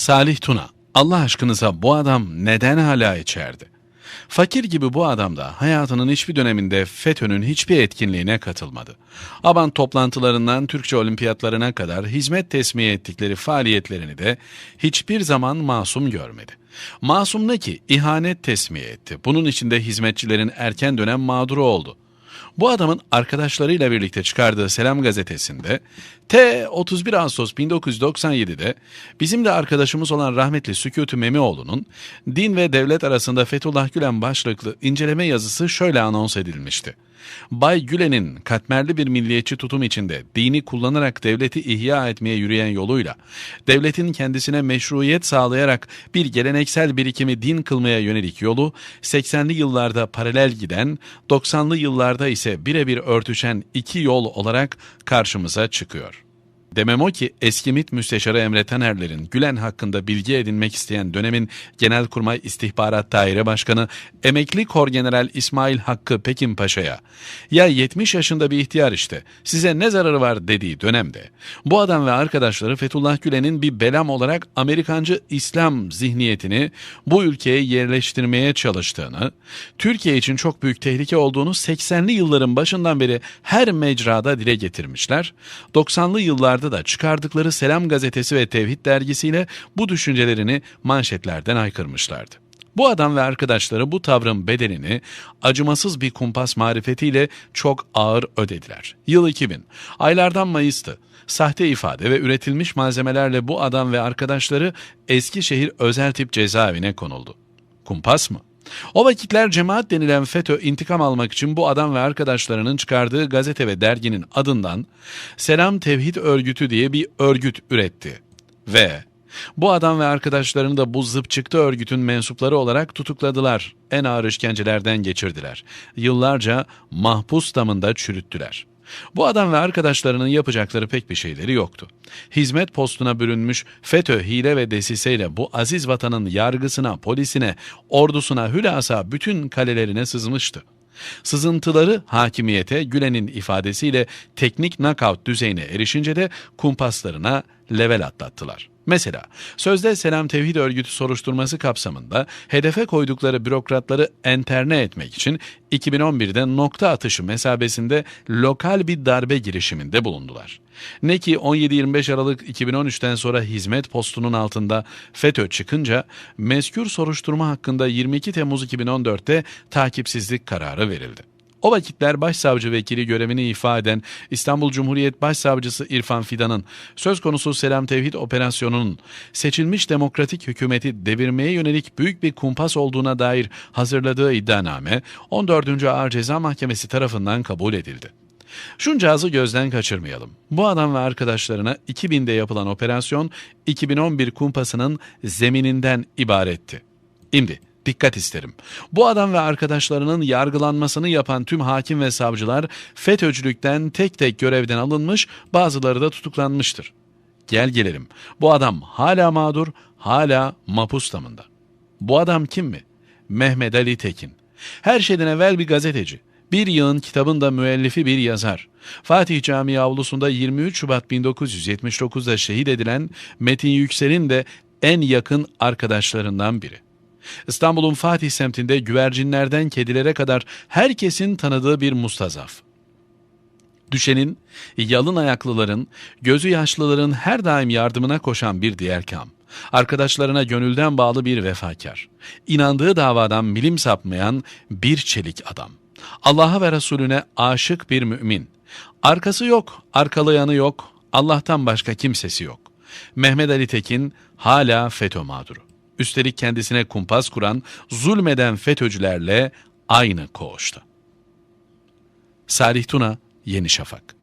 Salih Tuna, Allah aşkınıza bu adam neden hala içeride? Fakir gibi bu adam da hayatının hiçbir döneminde FETÖ'nün hiçbir etkinliğine katılmadı. Aban toplantılarından Türkçe olimpiyatlarına kadar hizmet tesmiye ettikleri faaliyetlerini de hiçbir zaman masum görmedi. Masum ne ki? İhanet tesmiye etti. Bunun içinde hizmetçilerin erken dönem mağduru oldu. Bu adamın arkadaşlarıyla birlikte çıkardığı Selam gazetesinde T 31 Ağustos 1997'de bizim de arkadaşımız olan rahmetli Sükûtü Memioğlu'nun din ve devlet arasında Fethullah Gülen başlıklı inceleme yazısı şöyle anons edilmişti. Bay Gülen'in katmerli bir milliyetçi tutum içinde dini kullanarak devleti ihya etmeye yürüyen yoluyla, devletin kendisine meşruiyet sağlayarak bir geleneksel birikimi din kılmaya yönelik yolu, 80'li yıllarda paralel giden, 90'lı yıllarda ise birebir örtüşen iki yol olarak karşımıza çıkıyor.'' Demem o ki eski MİT Müsteşarı Emre Tanerler'in Gülen hakkında bilgi edinmek isteyen dönemin Genelkurmay İstihbarat Daire Başkanı emekli Korgeneral İsmail Hakkı Pekin Paşa'ya ya 70 yaşında bir ihtiyar işte size ne zararı var dediği dönemde bu adam ve arkadaşları Fethullah Gülen'in bir belam olarak Amerikancı İslam zihniyetini bu ülkeye yerleştirmeye çalıştığını, Türkiye için çok büyük tehlike olduğunu 80'li yılların başından beri her mecrada dile getirmişler. 90'lı yıllar yıllarda da çıkardıkları Selam gazetesi ve Tevhid dergisiyle bu düşüncelerini manşetlerden aykırmışlardı. Bu adam ve arkadaşları bu tavrın bedelini acımasız bir kumpas marifetiyle çok ağır ödediler. Yıl 2000. Aylardan Mayıs'tı. Sahte ifade ve üretilmiş malzemelerle bu adam ve arkadaşları Eskişehir özel tip cezaevine konuldu. Kumpas mı? O vakitler cemaat denilen FETÖ intikam almak için bu adam ve arkadaşlarının çıkardığı gazete ve derginin adından Selam Tevhid Örgütü diye bir örgüt üretti. Ve bu adam ve arkadaşlarını da bu zıp çıktı örgütün mensupları olarak tutukladılar. En ağır işkencelerden geçirdiler. Yıllarca mahpus damında çürüttüler. Bu adam ve arkadaşlarının yapacakları pek bir şeyleri yoktu. Hizmet postuna bürünmüş FETÖ hile ve desiseyle bu aziz vatanın yargısına, polisine, ordusuna, hülasa bütün kalelerine sızmıştı. Sızıntıları hakimiyete Gülen'in ifadesiyle teknik knockout düzeyine erişince de kumpaslarına level atlattılar. Mesela sözde Selam Tevhid Örgütü soruşturması kapsamında hedefe koydukları bürokratları enterne etmek için 2011'de nokta atışı mesabesinde lokal bir darbe girişiminde bulundular. Ne ki 17-25 Aralık 2013'ten sonra hizmet postunun altında FETÖ çıkınca meskür soruşturma hakkında 22 Temmuz 2014'te takipsizlik kararı verildi. O vakitler başsavcı vekili görevini ifa eden İstanbul Cumhuriyet Başsavcısı İrfan Fidan'ın söz konusu Selam Tevhid operasyonunun seçilmiş demokratik hükümeti devirmeye yönelik büyük bir kumpas olduğuna dair hazırladığı iddianame 14. Ağır Ceza Mahkemesi tarafından kabul edildi. Şuncağızı gözden kaçırmayalım. Bu adam ve arkadaşlarına 2000'de yapılan operasyon 2011 kumpasının zemininden ibaretti. Şimdi Dikkat isterim. Bu adam ve arkadaşlarının yargılanmasını yapan tüm hakim ve savcılar FETÖ'cülükten tek tek görevden alınmış, bazıları da tutuklanmıştır. Gel gelelim. Bu adam hala mağdur, hala mapus damında. Bu adam kim mi? Mehmet Ali Tekin. Her şeyden evvel bir gazeteci. Bir yığın kitabın da müellifi bir yazar. Fatih Camii avlusunda 23 Şubat 1979'da şehit edilen Metin Yüksel'in de en yakın arkadaşlarından biri. İstanbul'un Fatih semtinde güvercinlerden kedilere kadar herkesin tanıdığı bir mustazaf. Düşenin, yalın ayaklıların, gözü yaşlıların her daim yardımına koşan bir diğer kam. Arkadaşlarına gönülden bağlı bir vefakar. İnandığı davadan milim sapmayan bir çelik adam. Allah'a ve Resulüne aşık bir mümin. Arkası yok, arkalayanı yok, Allah'tan başka kimsesi yok. Mehmet Ali Tekin hala FETÖ mağduru. Üstelik kendisine kumpas kuran, zulmeden FETÖ'cülerle aynı koğuşta. Salih Tuna, Yeni Şafak